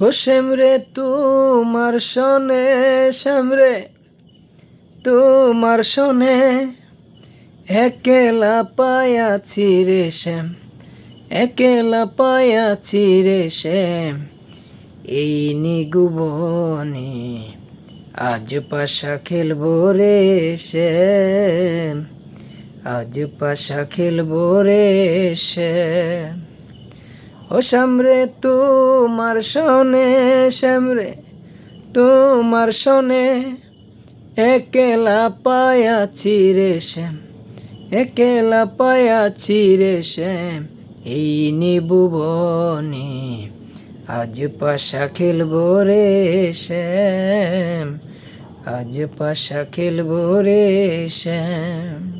হোসেম রে, তোমার শোনে শ্যাম রে, তোমার শোনে, একেলা পায়াছি রে শ্যাম, একেলা পায়াছি রে শ্যাম, এই নিগুবনে আজ পাশা খেলব রে শ্যাম, আজ পাশা খেলব রে শ্যাম। ও শ্যামরে, তোমার শোনে, শ্যামরে, তোমার শোনে, একেলা পায়াছি রে শ্যাম, একেলা পায়াছি রে শ্যাম, এই নিবুবনে আজ পাশা খেলব রে শ্যাম, আজ পাশা খেলব রে শ্যাম।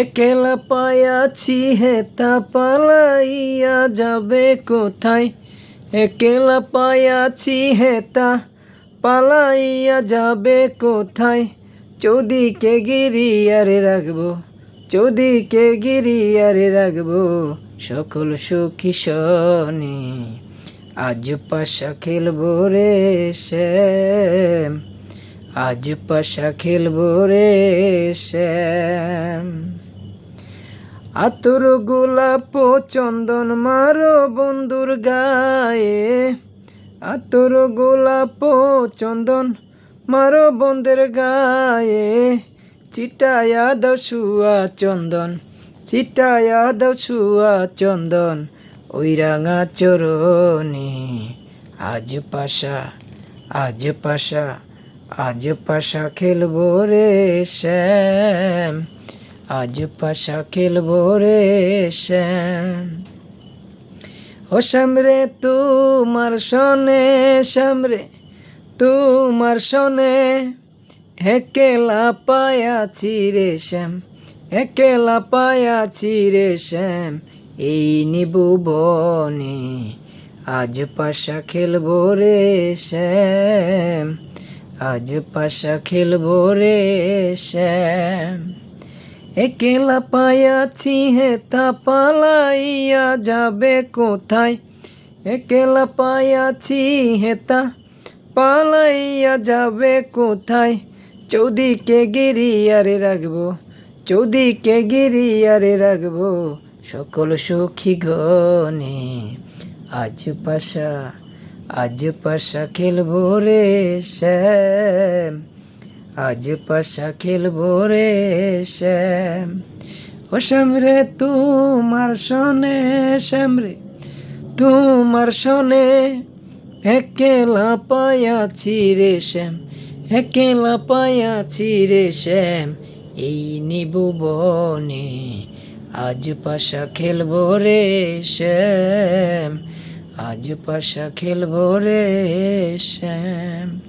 একেলা পায়াছি হেতা পালাইয়া যাবে কোথায়? একেলা পায়াছি হেতা পালাইয়া যাবে কোথায়? চৌদিকে গিরিয়ারে রাখব, চৌদিকে গিরিয়ারে রাখব সকল সুখী শনি। আজ পাশা খেলব রে শ্যাম, আজ পাশা খেলব রে শ্যাম। আতর গোলাপ চন্দন মারো বন্ধুর গায়ে। আতর গোলাপ চন্দন মারো বন্ধের গায়ে। চিটায়া দাও শুয়া চন্দন চিটায়া দাও শুয়া চন্দন ওই রাঙা চরণে। আজ পাশা আজ পাশা আজ পাশা খেলব রে শ্যাম। আজ পাশা খেলব রে শ্যাম। ও শ্যামরে তোমার শোনে শ্যামরে তোমার শোনে। একেলা পায়াছি রে শ্যাম একেলা পায়াছি রে শ্যাম, এই নিবু বনে। আজ পাশা খেলব রে শ্যাম, আজ পাশা খেলব রে শ্যাম। একেলা পায়াছি হেতা পালাইয়া যাবে কোথায়? একেলা পায়াছি হেতা পালাইয়া যাবে কোথায়? চৌদিকে গিরিয়ারে রাখব, চৌদিকে গিরিয়ারে রাখব সকল সুখী গনে আজ পাশা আজ পাশা খেলব রে শ্যাম। আজ পাশা খেলব রে শ্যাম। ও শ্যাম রে, তোমার শোনে শ্যাম রে, তোমার শোনে একেলা পায়াছি রে শ্যাম, একেলা পায়াছি রে শ্যাম। এই নিবু বনে আজ পাশা খেলব রে শ্যাম, আজ পাশা খেলব রে শ্যাম।